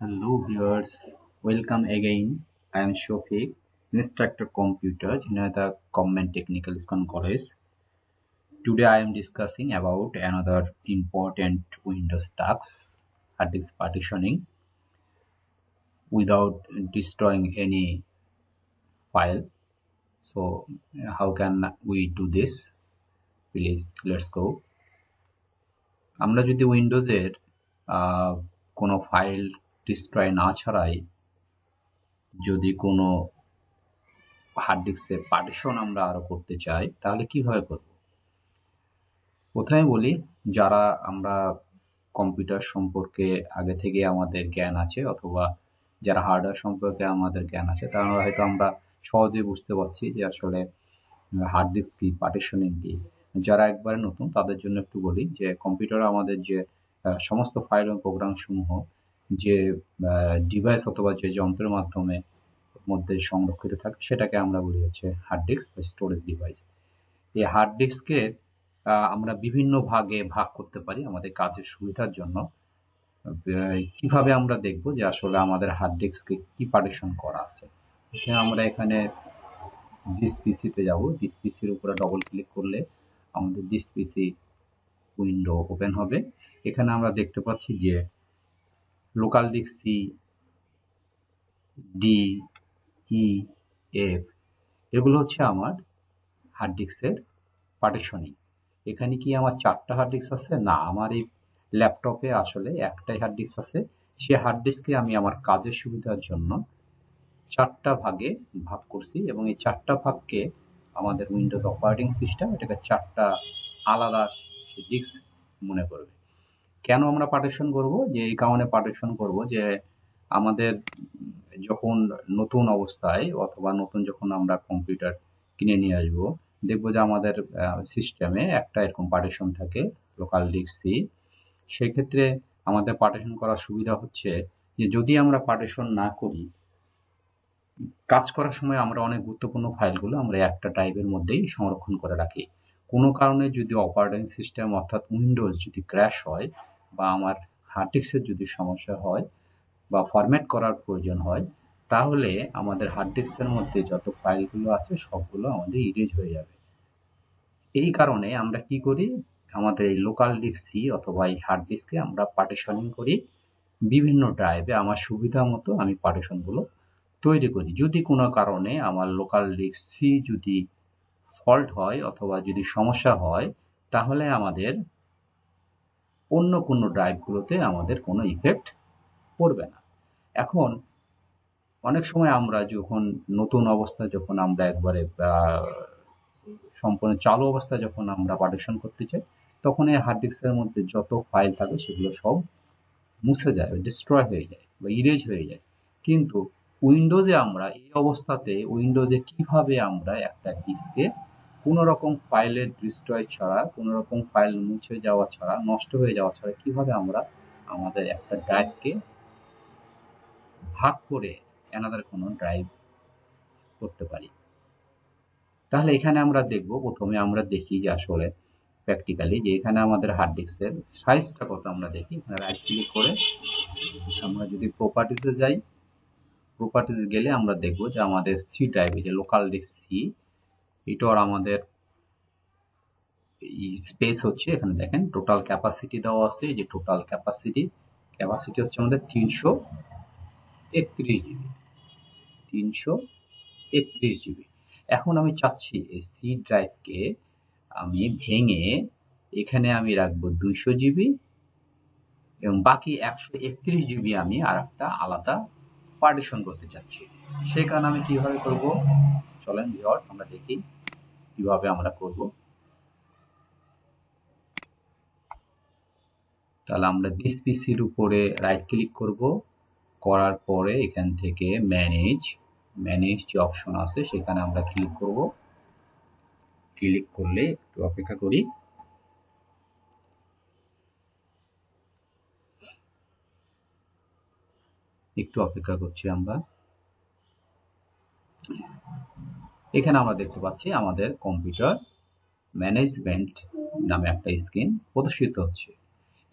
Hello viewers, welcome again. I am Shofiq, instructor computer in the Government Technical School College. Today I am discussing about another important Windows task, hard disk partitioning without destroying any file. So how can we do this? Please let's go. আমরা যদি উইন্ডোজের আহ, কোনো file destroy না ছাড়াই যদি কোনো hard ডিস্কের partition আমরা আরও করতে চাই, তাহলে কীভাবে করব? প্রথমে বলি, যারা আমরা কম্পিউটার সম্পর্কে আগে থেকে আমাদের জ্ঞান আছে অথবা যারা হার্ডওয়্যার সম্পর্কে আমাদের জ্ঞান আছে, তারা হয়তো আমরা সহজে বুঝতে পারছি যে আসলে হার্ড ডিস্ক কি, পার্টিশনিং কি। যারা একবারে নতুন, তাদের জন্য একটু বলি যে, কম্পিউটারে আমাদের যে সমস্ত ফাইল এবং প্রোগ্রাম সমূহ যে ডিভাইস অথবা যে যন্ত্রের মাধ্যমে মধ্যে সংরক্ষিত থাকে, সেটাকে আমরা বলি হচ্ছে হার্ড ডিস্ক বা স্টোরেজ ডিভাইস এই হার্ড ডিস্ককে আমরা বিভিন্ন ভাগে ভাগ করতে পারি আমাদের কাজের সুবিধার জন্য। কীভাবে আমরা দেখব যে আসলে আমাদের হার্ড ডিস্ককে কি পার্টিশন করা আছে? এখানে আমরা এখানে ডিস পিসিতে যাব। ডিস পিসির উপরে ডবল ক্লিক করলে আমাদের ডিস পিসি উইন্ডো ওপেন হবে। এখানে আমরা দেখতে পাচ্ছি যে local disk C, D, E, F, এগুলো হচ্ছে আমার হার্ড ডিস্কের পার্টিশনিং এখানে কি আমার চারটা হার্ড ডিস্ক আছে? না, আমার এই ল্যাপটপে আসলে একটাই হার্ড ডিস্ক আছে। সে হার্ড ডিস্কে আমি আমার কাজের সুবিধার জন্য চারটা ভাগে ভাগ করছি এবং এই চারটা ভাগকে আমাদের উইন্ডোজ অপারেটিং সিস্টেম এটাকে চারটা আলাদা ডিস্ক মনে করবে। কেন আমরা পার্টিশন করব? যে এই কারণে পার্টিশন করব যে আমাদের যখন নতুন অবস্থায় অথবা নতুন যখন আমরা কম্পিউটার কিনে নিয়ে আসব, দেখব যে আমাদের সিস্টেমে একটা এরকম পার্টিশন থাকে লোকাল ডিস্ক সি সেক্ষেত্রে আমাদের পার্টিশন করার সুবিধা হচ্ছে যে যদি আমরা পার্টিশন না করি, কাজ করার সময় আমরা অনেক গুরুত্বপূর্ণ ফাইলগুলো আমরা একটা টাইপের মধ্যেই সংরক্ষণ করে রাখি। কোনো কারণে যদি অপারেটিং সিস্টেম অর্থাৎ উইন্ডোজ যদি ক্র্যাশ হয় বা আমার হার্ড ডিস্কের যদি সমস্যা হয় বা ফরম্যাট করার প্রয়োজন হয়, তাহলে আমাদের হার্ড ডিস্কের মধ্যে যত ফাইলগুলো আছে সবগুলো আমাদের ইরেজ হয়ে যাবে। এই কারণে আমরা কি করি? আমাদের এই লোকাল ডিস্ক অথবা এই হার্ড ডিস্কে আমরা পার্টিশনিং করি। বিভিন্ন ড্রাইভে আমার সুবিধা মতো আমি পার্টিশনগুলো তৈরি করি। যদি কোনো কারণে আমার লোকাল ডিস্ক সি যদি ফল্ট হয় অথবা যদি সমস্যা হয়, তাহলে আমাদের অন্য কোনো ড্রাইভগুলোতে আমাদের কোনো ইফেক্ট পড়বে না। এখন অনেক সময় আমরা যখন নতুন অবস্থা যখন আমরা একবারে সম্পূর্ণ চালু অবস্থা যখন আমরা পার্টিশন করতে চাই, তখন এই হার্ড ডিস্কের মধ্যে যত ফাইল থাকে সেগুলো সব মুছে যায় ডিস্ট্রয় হয়ে যায়, বা ইরেজ হয়ে যায়। কিন্তু উইন্ডোজে আমরা এই অবস্থাতে উইন্ডোজে কীভাবে আমরা একটা ডিস্কে কোনো রকম ফাইলের ডিস্ট্রয় ছাড়া কোনো রকম ফাইল মুছে যাওয়া ছাড়া, নষ্ট হয়ে যাওয়া ছাড়া কীভাবে আমরা আমাদের একটা ড্রাইভকে ভাগ করে অ্যানাদার কোনো ড্রাইভ করতে পারি? তাহলে এখানে আমরা দেখব, প্রথমে আমরা দেখি যে আসলে প্র্যাকটিক্যালি যে এখানে আমাদের হার্ড ডিস্কের সাইজটা কত আমরা দেখি। রাইট ক্লিক করে আমরা যদি প্রপার্টিসে যাই প্রপার্টিস গেলে আমরা দেখব যে আমাদের সি ড্রাইভে যে লোকাল ডিস্ক সি এটার আমাদের এই স্পেস হচ্ছে, এখানে দেখেন টোটাল ক্যাপাসিটি দেওয়া আছে যে টোটাল ক্যাপাসিটি ক্যাপাসিটি হচ্ছে আমাদের তিনশো একত্রিশ জিবি, তিনশো একত্রিশ জিবি। এখন আমি চাচ্ছি এই সি ড্রাইভকে আমি ভেঙে এখানে আমি রাখব দুইশো জিবি এবং বাকি একশো একত্রিশ জিবি আমি আর একটা আলাদা পার্টিশন করতে চাচ্ছি। সেই কারণে আমি কীভাবে করব? চলেন ভিওর্স আমরা দেখি কীভাবে আমরা করব। তাহলে আমরা দিস পিসির উপরে রাইট ক্লিক করব। করার পরে এখান থেকে ম্যানেজ ম্যানেজ যে অপশন আছে, সেখানে আমরা ক্লিক করব। ক্লিক করলে একটু অপেক্ষা করি। একটু অপেক্ষা করছি আমরা। এখানে আমরা দেখতে পাচ্ছি আমাদের কম্পিউটার ম্যানেজমেন্ট নামে একটা স্ক্রিন প্রদর্শিত হচ্ছে।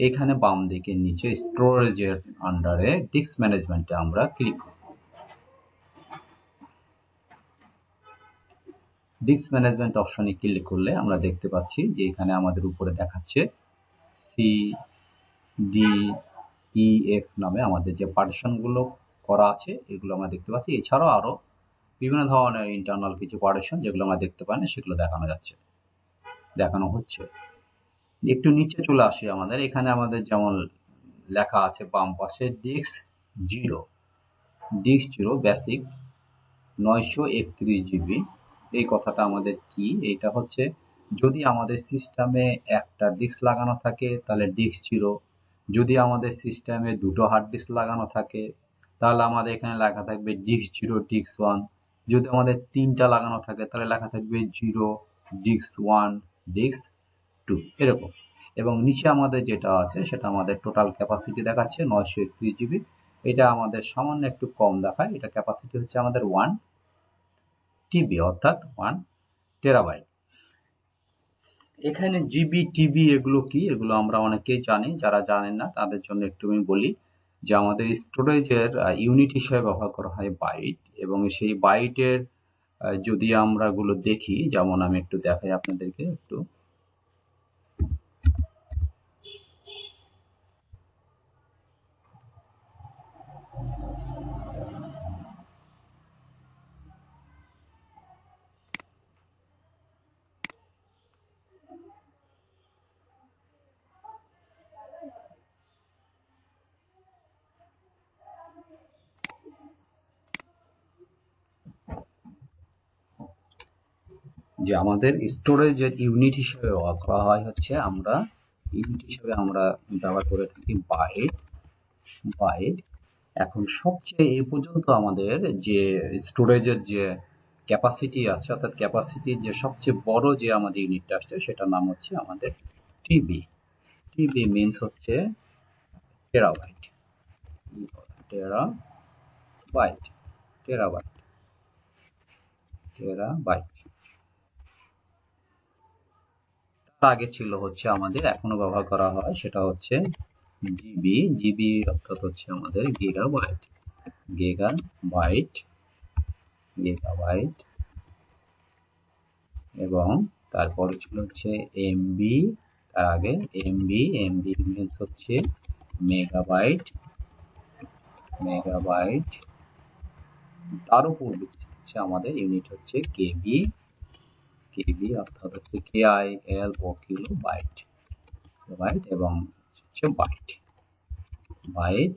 এখানে বাম দিকে নিচে স্টোরেজের আন্ডারে ডিস্ক ম্যানেজমেন্টে আমরা ক্লিক করব। ডিস্ক ম্যানেজমেন্ট অপশনে ক্লিক করলে আমরা দেখতে পাচ্ছি যে এখানে আমাদের উপরে দেখাচ্ছে সি ডি ই এফ নামে আমাদের যে পার্টিশনগুলো করা আছে, এগুলো আমরা দেখতে পাচ্ছি। এছাড়াও আরও বিভিন্ন ধরনের ইন্টারনাল কিছু পার্টিশন যেগুলো আমরা দেখতে পাই না, সেগুলো দেখানো যাচ্ছে, দেখানো হচ্ছে। একটু নিচে চলে আসি আমাদের, এখানে আমাদের যেমন লেখা আছে বাম পাশে disk zero disk zero basic নয়শো একত্রিশ জিবি এই কথাটা আমাদের কি? এটা হচ্ছে যদি আমাদের সিস্টেমে একটা ডিস্ক লাগানো থাকে, তাহলে ডিস্ক জিরো যদি আমাদের সিস্টেমে দুটো হার্ড ডিস্ক লাগানো থাকে, তাহলে আমাদের এখানে লেখা থাকবে ডিস্ক জিরো ডিস্ক ওয়ান যদি আমাদের তিনটা লাগানো থাকে, তাহলে লেখা থাকবে zero, disk one, disk two, এরকম। এবং নিচে আমাদের যেটা আছে, সেটা আমাদের টোটাল ক্যাপাসিটি দেখাচ্ছে নয়শো একত্রিশ জিবি এটা আমাদের সামান্য একটু কম দেখায়, এটা ক্যাপাসিটি হচ্ছে আমাদের ওয়ান টিবি অর্থাৎ ওয়ান টেরাবাইট এখানে জিবি টিবি এগুলো কি? এগুলো আমরা অনেকেই জানি, যারা জানেন না, তাদের জন্য একটু আমি বলি। যে আমাদের স্টোরেজের ইউনিট হিসেবে ব্যবহার করা হয় বাইট এবং সেই বাইটের যদি আমরা গুলো দেখি, যেমন আমি একটু দেখাই আপনাদেরকে একটু। যে আমাদের স্টোরেজের ইউনিট হিসেবে ব্যবহার করা হয় হচ্ছে আমরা ইউনিট হিসেবে আমরা ব্যবহার করে থাকি বাইট বাইট এখন সবচেয়ে এই পর্যন্ত আমাদের যে স্টোরেজের যে ক্যাপাসিটি আছে, অর্থাৎ ক্যাপাসিটির যে সবচেয়ে বড় যে আমাদের ইউনিটটা আসছে, সেটার নাম হচ্ছে আমাদের টিবি টিবি মিনস হচ্ছে terabyte terabyte terabyte terabyte তার আগে ছিল হচ্ছে আমাদের, এখনও ব্যবহার করা হয়, সেটা হচ্ছে জিবি জিবি অর্থাৎ হচ্ছে আমাদের গিগাবাইট গিগা বাইট গিগাবাইট এবং তারপরে ছিল হচ্ছে এমবি তার আগে এমবি এমবি মিনস হচ্ছে মেগাবাইট মেগাবাইট তার উপর হচ্ছে আমাদের ইউনিট হচ্ছে কেবি কেবি অর্থাৎ হচ্ছে K I L O kilobyte byte এবং হচ্ছে বাইট বাইট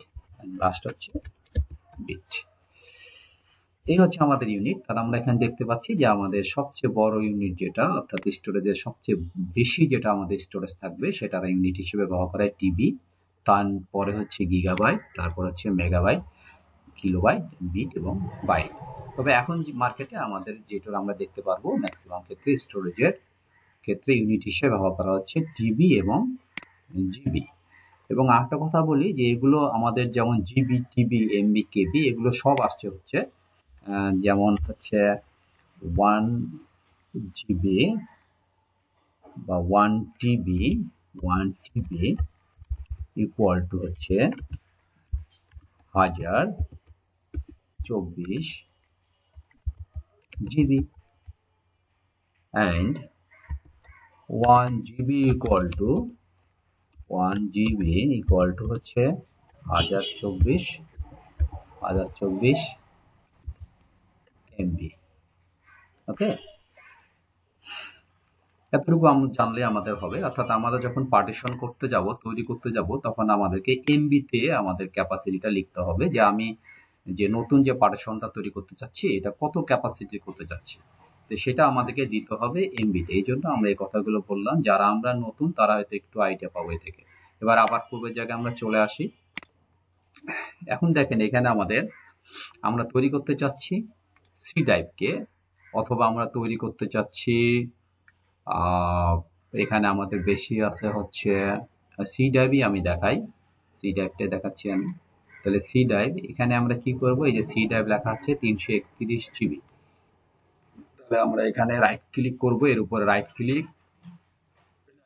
লাস্ট হচ্ছে বিট এই হচ্ছে আমাদের ইউনিট তাহলে আমরা এখানে দেখতে পাচ্ছি যে আমাদের সবচেয়ে বড় ইউনিট যেটা, অর্থাৎ স্টোরেজের সবচেয়ে বেশি যেটা আমাদের স্টোরেজ থাকবে, সেটা ইউনিট হিসেবে ব্যবহার করা টিবি তারপরে হচ্ছে গিগাবাইট তারপর হচ্ছে মেগাবাইট কিলোবাইট বিট এবং বাইট তবে এখন মার্কেটে আমাদের যেটা আমরা দেখতে পারব ম্যাক্সিমাম ক্ষেত্রে স্টোরেজের ক্ষেত্রে ইউনিট হিসেবে ব্যবহার করা হচ্ছে টিবি এবং জিবি এবং আরেকটা কথা বলি যে এগুলো আমাদের যেমন জিবি টিবি এমবি কেবি এগুলো সব আসছে হচ্ছে যেমন হচ্ছে ওয়ান জিবি বা one TB one TB equal to হচ্ছে হাজার চব্বিশ GB and 1 GB equal to 1 GB equal to হচ্ছে হাজার চব্বিশ হাজার চব্বিশ এমবি ওকে এতটুকু আমরা জানলে আমাদের হবে। অর্থাৎ আমরা যখন পার্টিশন করতে যাব, তৈরি করতে যাব, তখন আমাদেরকে এমবিতে আমাদের ক্যাপাসিটিটা লিখতে হবে যে আমি যে নতুন যে পার্টিশনটা তৈরি করতে চাচ্ছি, এটা কত ক্যাপাসিটি করতে চাচ্ছি? তো সেটা আমাদেরকে দিতে হবে এমবিতে এই জন্য আমরা এই কথাগুলো বললাম, যারা আমরা নতুন, তারা হয়তো একটু আইডিয়া পাবো থেকে। এবার আবার পূর্বের জায়গায় আমরা চলে আসি। এখন দেখেন, এখানে আমাদের আমরা তৈরি করতে চাচ্ছি সি ড্রাইভকে অথবা আমরা তৈরি করতে চাচ্ছি এখানে আমাদের বেশি আছে হচ্ছে সি ড্রাইভই আমি দেখাই। সি ড্রাইভটা দেখাচ্ছি আমি। তাহলে সি ড্রাইভ এখানে আমরা কি করব? এই যে সি ড্রাইভ লেখা আছে তিনশো একত্রিশ জিবি তাহলে আমরা এখানে রাইট ক্লিক করব, এর উপরে রাইট ক্লিক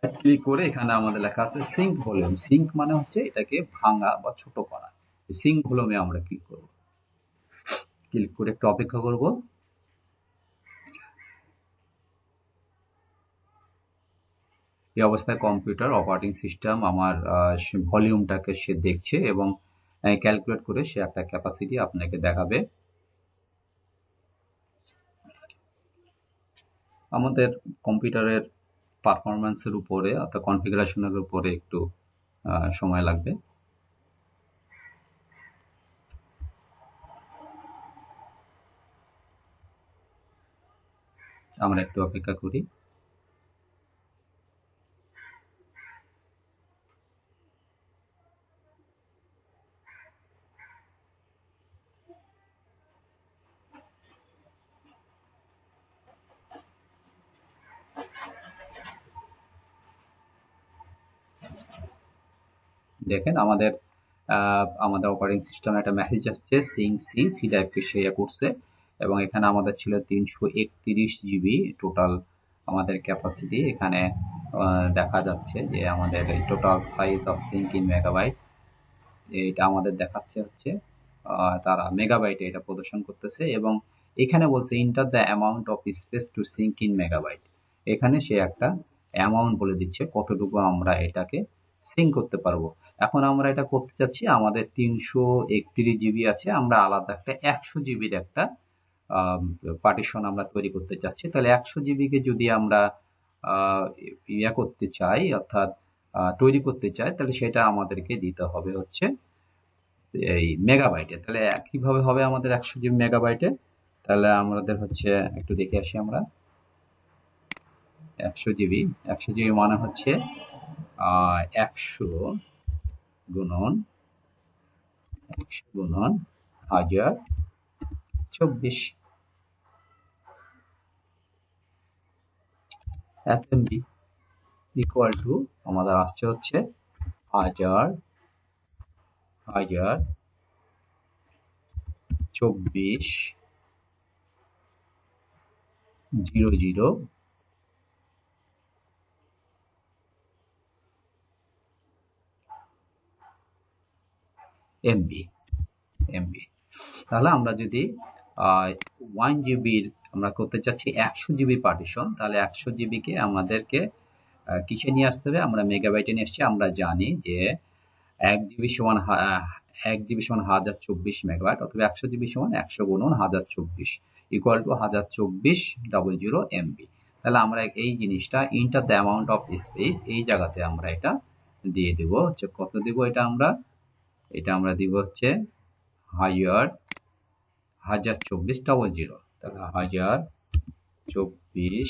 ক্লিক করে এখানে আমাদের লেখা আছে সিঙ্ক ভলিউম সিঙ্ক মানে হচ্ছে এটাকে ভাঙা বা ছোট করা। সিঙ্ক ভলিউমে আমরা ক্লিক করব। ক্লিক করে একটু অপেক্ষা করব। এই অবস্থায় কম্পিউটার অপারেটিং সিস্টেম আমার ভলিউমটাকে সে দেখছে এবং ক্যালকুলেট করে সে একটা ক্যাপাসিটি আপনাকে দেখাবে। আমাদের কম্পিউটারের পারফরমেন্সের উপরে অর্থাৎ কনফিগারেশনের উপরে একটু সময় লাগবে। আমরা একটু অপেক্ষা করি। দেখেন, আমাদের আমাদের অপারেটিং সিস্টেমে একটা মেসেজ আসছে সিং সি সি টাইপকে সে করছে, এবং এখানে আমাদের ছিল তিনশো একত্রিশ জিবি টোটাল আমাদের ক্যাপাসিটি এখানে দেখা যাচ্ছে যে আমাদের total size of shrink in megabyte এটা আমাদের দেখাচ্ছে হচ্ছে তারা মেগাবাইটে এটা প্রদর্শন করতেছে, এবং এখানে বলছে enter the amount of space to shrink in megabyte এখানে সে একটা অ্যামাউন্ট বলে দিচ্ছে, কতটুকু আমরা এটাকে সিঙ্ক করতে পারব। এখন আমরা এটা করতে চাচ্ছি, আমাদের তিনশো একত্রিশ জিবি আছে, আমরা আলাদা একটা একশো জিবির একটা পার্টিশন আমরা তৈরি করতে চাচ্ছি। তাহলে একশো জিবিকে যদি আমরা ইয়া করতে চাই, অর্থাৎ তৈরি করতে চাই, তাহলে সেটা আমাদেরকে দিতে হবে হচ্ছে এই মেগাবাইটে তাহলে কীভাবে হবে আমাদের একশো জিবি মেগাবাইটে তাহলে আমাদের হচ্ছে, একটু দেখে আসি আমরা। একশো জিবি একশো জিবি মানে হচ্ছে একশো গুণন একশো গুণন হাজার চব্বিশ। এফএমবি ইকুয়াল টু আমাদের আসছে হচ্ছে হাজার হাজার চব্বিশ জিরো জিরো এমবি এমবি তাহলে আমরা যদি ওয়ান জিবির আমরা করতে চাচ্ছি একশো জিবি পার্টিশন তাহলে একশো জিবিকে আমাদেরকে কিসে নিয়ে আসতে হবে? আমরা মেগাবাইটে নিয়ে আসছি আমরা জানি যে এক জিবি সমান এক জিবি সমান হাজার চব্বিশ মেগাবাইট অথবা একশো জিবি সমান একশো গুণন হাজার চব্বিশ ইকুয়াল টু হাজার চব্বিশ ডবল জিরো এমবি তাহলে আমরা এই জিনিসটা enter the amount of space এই জায়গাতে আমরা এটা দিয়ে দেবো। হচ্ছে কত দেবো এটা আমরা? এটা আমরা দিব হচ্ছে হাজার হাজার চব্বিশ ডবল জিরো তাহলে হাজার চব্বিশ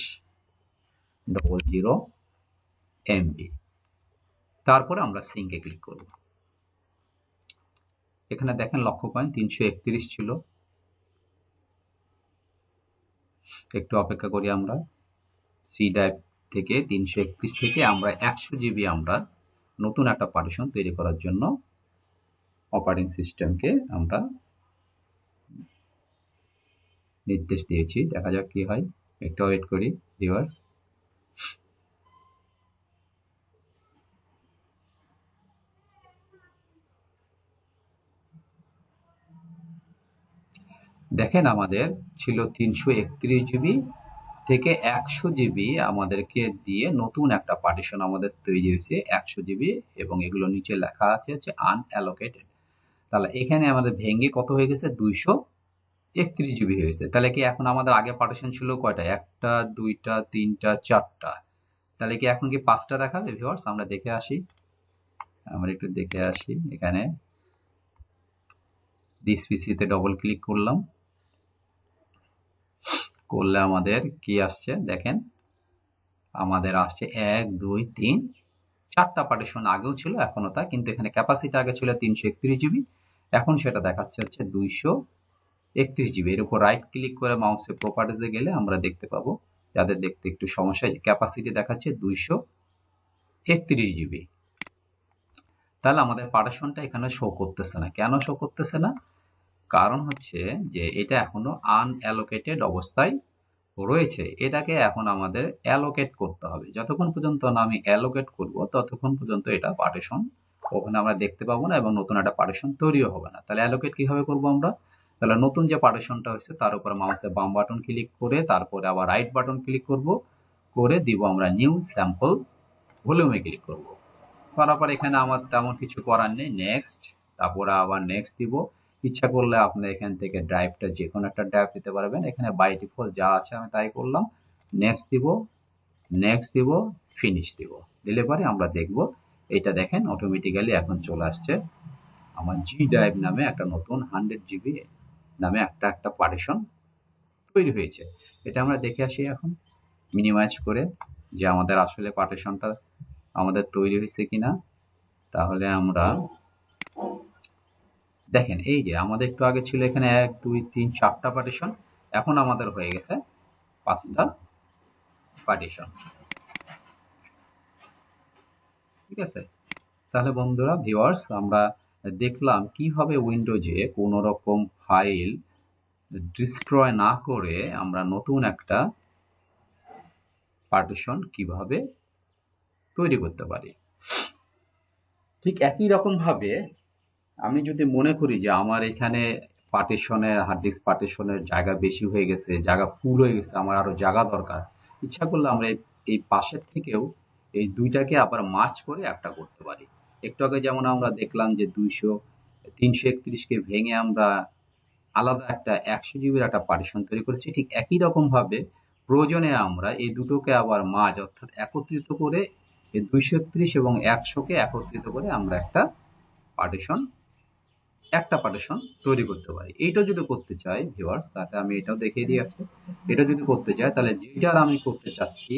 ডবল জিরো এমবি তারপরে আমরা সিঙ্কে ক্লিক করব। এখানে দেখেন লক্ষ্য করেন, তিনশো একত্রিশ ছিল। একটু অপেক্ষা করি আমরা। সি ড্রাইভ থেকে তিনশো একত্রিশ থেকে আমরা একশো জিবি আমরা নতুন একটা পার্টিশন তৈরি করার জন্য অপারেটিং সিস্টেমকে আমরা নির্দেশ দিয়েছি। দেখা যাক কি হয়। একটু ওয়েট করি ভিউয়ার্স দেখেন আমাদের ছিল তিনশো একত্রিশ জিবি থেকে একশো জিবি আমাদেরকে দিয়ে নতুন একটা পার্টিশন আমাদের তৈরি হয়েছে, একশো জিবি এবং এগুলো নিচে লেখা আছে হচ্ছে আনঅ্যালোকেটেড তাহলে এখানে আমাদের ভেঙে কত হয়ে গেছে? দুইশো একত্রিশ জিবি হয়েছে। তাহলে কি এখন আমাদের আগে পার্টিশন ছিল কয়টা? একটা, দুইটা, তিনটা, চারটা। তাহলে কি এখন কি পাঁচটা দেখাবে ভিওয়ার্স আমরা দেখে আসি। আমরা একটু দেখে আসি এখানে। দিস পিসিতে ডবল ক্লিক করলাম। করলে আমাদের কি আসছে? দেখেন। আমাদের আসছে এক, দুই, তিন। চারটা পার্টিশন আগেও ছিল, এখনও তা কিন্তু এখানে ক্যাপাসিটি আগে ছিল তিনশো একত্রিশ জিবি। এখন সেটা দেখাচ্ছে হচ্ছে দুইশো একত্রিশ জিবি। এর উপর রাইট ক্লিক করে মাউসের প্রপার্টিসে গেলে আমরা দেখতে পাবো, যাদের দেখতে একটু সমস্যা ক্যাপাসিটি দেখাচ্ছে দুইশো একত্রিশ জিবি। তাহলে আমাদের পার্টিশনটা এখানে শো করতেছে না। কেন শো করতেছে না? কারণ হচ্ছে যে এটা এখনও আনঅ্যালোকেটেড অবস্থায় রয়েছে। এটাকে এখন আমাদের অ্যালোকেট করতে হবে। যতক্ষণ পর্যন্ত না আমি অ্যালোকেট করব, ততক্ষণ পর্যন্ত এটা পার্টিশন ওখানে আমরা দেখতে পাবো না এবং নতুন একটা পার্টিশন তৈরিও হবে না। তাহলে অ্যালোকেট কীভাবে করব আমরা? তাহলে নতুন যে পার্টিশনটা হয়েছে, তার উপর মাউসের বাম বাটন ক্লিক করে, তারপরে আবার রাইট বাটন ক্লিক করব, করে দিব আমরা নিউ স্যাম্পল ভলিউমে ক্লিক করব। করার পর এখানে আমার তেমন কিছু করার নেই। নেক্সট তারপরে আবার নেক্সট দিব। ইচ্ছা করলে আপনি এখান থেকে ড্রাইভটা যে কোনো একটা ড্রাইভ দিতে পারবেন। এখানে বাই ডিফল্ট যা আছে আমি তাই করলাম। নেক্সট দিব নেক্সট দিব ফিনিশ দিব। দিলে পরে আমরা দেখব এটা দেখেন অটোমেটিক্যালি এখন চলে আসছে আমার জি ড্রাইভ নামে একটা নতুন হান্ড্রেড জিবি নামে একটা একটা পার্টিশন তৈরি হয়েছে। এটা আমরা দেখে আসি এখন মিনিমাইজ করে যে আমাদের আসলে পার্টিশনটা আমাদের তৈরি হয়েছে কিনা। তাহলে আমরা দেখেন, এই যে আমাদের একটু আগে ছিল এখানে এক, দুই, তিন, চারটা পার্টিশন এখন আমাদের হয়ে গেছে পাঁচটা পার্টিশন ঠিক আছে? তাহলে বন্ধুরা ভিওয়ার্স আমরা দেখলাম কীভাবে উইন্ডোজে কোনো রকম ফাইল ডিস্ট্রয় না করে আমরা নতুন একটা পার্টিশন কীভাবে তৈরি করতে পারি। ঠিক একই রকমভাবে আমি যদি মনে করি যে আমার এখানে পার্টিশনের হার্ড ডিস্ক পার্টিশনের জায়গা বেশি হয়ে গেছে, জায়গা ফুল হয়ে গেছে, আমার আরও জায়গা দরকার, ইচ্ছা করলে আমরা এই- এই পাশের থেকেও এই দুইটাকে আবার মার্চ করে একটা করতে পারি। একটু আগে যেমন আমরা দেখলাম যে দুইশো, তিনশো একত্রিশকে ভেঙে আমরা আলাদা একটা একশো জিবির একটা পার্টিশন তৈরি করেছি। ঠিক একই রকমভাবে প্রয়োজনে আমরা এই দুটোকে আবার মাঝ অর্থাৎ একত্রিত করে এই দুইশো একত্রিশ এবং একশোকে একত্রিত করে আমরা একটা পার্টিশন একটা পার্টিশন তৈরি করতে পারি। এইটা যদি করতে চাই ভিউয়ার্স তাহলে আমি এটাও দেখিয়ে দিয়েছি। এটা যদি করতে চাই, তাহলে যেটার আমি করতে চাচ্ছি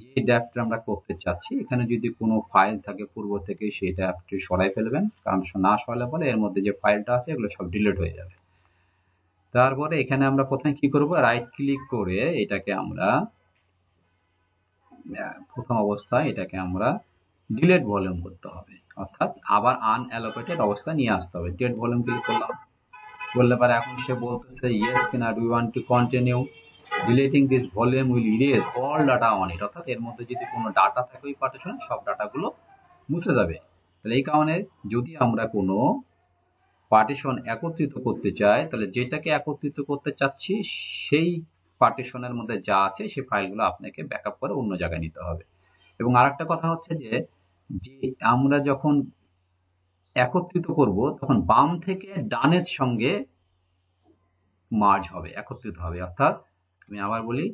যে ড্যাপটা আমরা করতে চাচ্ছি, এখানে যদি কোনো ফাইল থাকে পূর্ব থেকে, সেই আপনি সরাই ফেলবেন। কারণ না সরালে পরে এর মধ্যে যে ফাইলটা আছে, এগুলো সব ডিলিট হয়ে যাবে। তারপরে এখানে আমরা প্রথমে কি করব? রাইট ক্লিক করে এটাকে আমরা প্রথম অবস্থায় এটাকে আমরা ডিলেট ভলিউম করতে হবে। অর্থাৎ আবার আনঅ্যালোকেটেড অবস্থা নিয়ে আসতে হবে। ডিলেট ভলিউম ক্লিক করলাম। বললে পারে এখন সে বলতেছে ইয়েস কিনা do want to continue deleting this volume will erase all data on it অর্থাৎ এর মধ্যে যদি কোনো ডাটা থাকে ওই পার্টিশনে সব ডাটাগুলো মুছে যাবে। তাহলে এই কারণে যদি আমরা কোনো পার্টিশন একত্রিত করতে চাই, তাহলে যেটাকে একত্রিত করতে চাচ্ছি, সেই পার্টিশনের মধ্যে যা আছে সেই ফাইলগুলো আপনাকে ব্যাকআপ করে অন্য জায়গায় নিতে হবে। এবং আরেকটা কথা হচ্ছে যে যে আমরা যখন একত্রিত করব, তখন বাম থেকে ডানের সঙ্গে মার্জ হবে, একত্রিত হবে। অর্থাৎ আমি আবার বলি,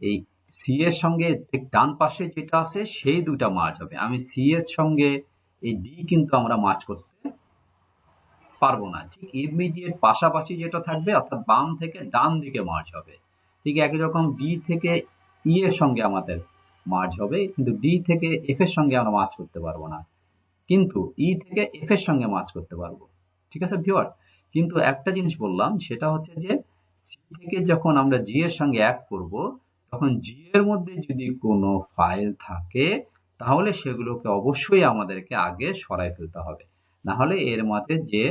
এই সি এর সঙ্গে ঠিক ডান পাশে যেটা আছে, সেই দুটা মার্জ হবে। আমি সি এর সঙ্গে এই ডি কিন্তু আমরা মাছ করতে পারব না। ঠিক ইমিডিয়েট পাশাপাশি যেটা থাকবে, অর্থাৎ বাম থেকে ডান দিকে মার্জ হবে। ঠিক একই রকম ডি থেকে ই এর সঙ্গে আমাদের মার্জ হবে, কিন্তু ডি থেকে এফ এর সঙ্গে আমরা মার্জ করতে পারব না। কিন্তু ই থেকে এফ এর সঙ্গে মার্জ করতে পারব। ঠিক আছে ভিউয়ার্স কিন্তু একটা জিনিস বললাম, সেটা হচ্ছে যে সি থেকে যখন আমরা জি এর সঙ্গে এক করব, তখন জি এর মধ্যে যদি কোনো ফাইল থাকে, তাহলে সেগুলোকে অবশ্যই আমাদেরকে আগে সরাই ফেলতে হবে। না হলে এর মাঝে যে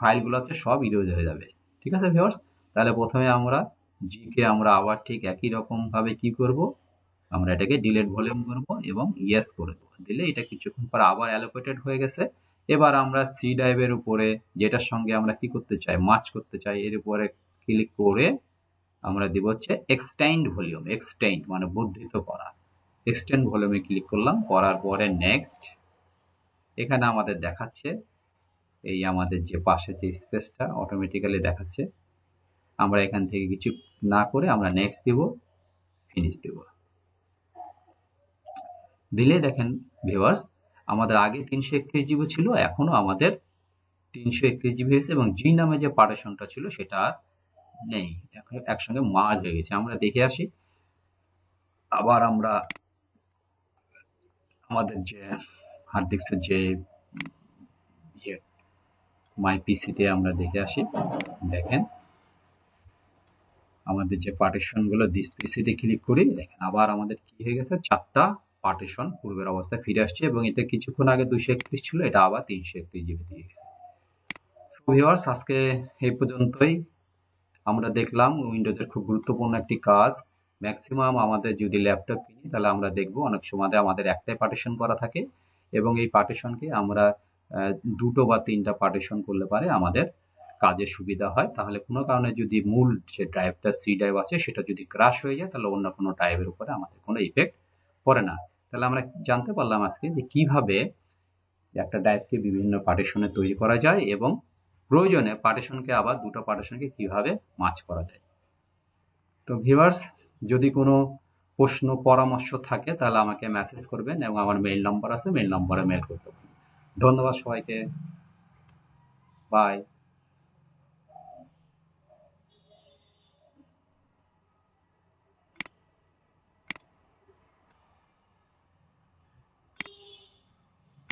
ফাইলগুলো আছে সব ইরেজ হয়ে যাবে। ঠিক আছে ভিউয়ার্স তাহলে প্রথমে আমরা জি কে আমরা আবার ঠিক একই রকম ভাবে কি করব? আমরা এটাকে ডিলেট ভলিউম করব এবং ইয়েস করে দেবো। দিলে এটা কিছুক্ষণ পর আবার অ্যালোকেটেড হয়ে গেছে। এবার আমরা সি ড্রাইভের উপরে যেটার সঙ্গে আমরা কি করতে চাই? মার্চ করতে চাই। এর উপরে ক্লিক করে আমরা দিব হচ্ছে এক্সটেন্ড ভলিউম এক্সটেন্ড মানে বর্ধিত করা। এক্সটেন্ড ভলিউমে ক্লিক করলাম, করার পরে নেক্সট এখানে আমাদের দেখাচ্ছে, এই আমাদের যে পাশে যে স্পেসটা অটোমেটিক্যালি দেখাচ্ছে, আমরা এখান থেকে কিছু না করে আমরা নেক্সট দিব ফিনিশ দিব। দিলে দেখেন ভিউয়ার্স আমাদের আগে তিনশো একত্রিশ জিবি ছিল এখনও আমাদের তিনশো একত্রিশ জিবি হয়েছে এবং জি নামে যে পার্টিশনটা ছিল, সেটা নেই। এখন একসঙ্গে মার্জ হয়ে গেছে। আমরা দেখে আসি। আবার আমরা আমাদের যে হার্ড ডিস্কের যে ইয়ে মাই পিসিতে আমরা দেখে আসি। দেখেন। আমাদের যে পার্টিশনগুলো দিস পিসিতে ক্লিক করি, দেখেন আবার আমাদের কি হয়ে গেছে? চারটা পার্টিশন পূর্বের অবস্থায় ফিরে আসছে এবং এটা কিছুক্ষণ আগে দুশো একত্রিশ ছিল, এটা আবার তিনশো একত্রিশ জিবি দিয়ে গেছে। আজকে এই পর্যন্তই। আমরা দেখলাম উইন্ডোজের খুব গুরুত্বপূর্ণ একটি কাজ। ম্যাক্সিমাম আমাদের যদি ল্যাপটপ কিনি, তাহলে আমরা দেখব অনেক সময় আমাদের একটাই পার্টিশন করা থাকে এবং এই পার্টিশনকে আমরা দুটো বা তিনটা পার্টিশন করলে পারে আমাদের কাজের সুবিধা হয়। তাহলে কোনো কারণে যদি মূল যে ড্রাইভটা সি ড্রাইভ আছে, সেটা যদি ক্রাশ হয়ে যায়, তাহলে অন্য কোনো ড্রাইভের উপরে আমাদের কোনো ইফেক্ট পড়ে না। তাহলে আমরা জানতে পারলাম আজকে যে কীভাবে একটা ড্রাইভকে বিভিন্ন পার্টিশনে তৈরি করা যায় এবং প্রয়োজনে পার্টিশনকে আবার দুটো পার্টিশনকে কীভাবে মাছ করা যায়? তো ভিভার্স যদি কোনো প্রশ্ন, পরামর্শ থাকে, তাহলে আমাকে মেসেজ করবেন এবং আমার মেইল নম্বর আছে মেইল নম্বরে মেল করতে পারেন ধন্যবাদ সবাইকে। বাই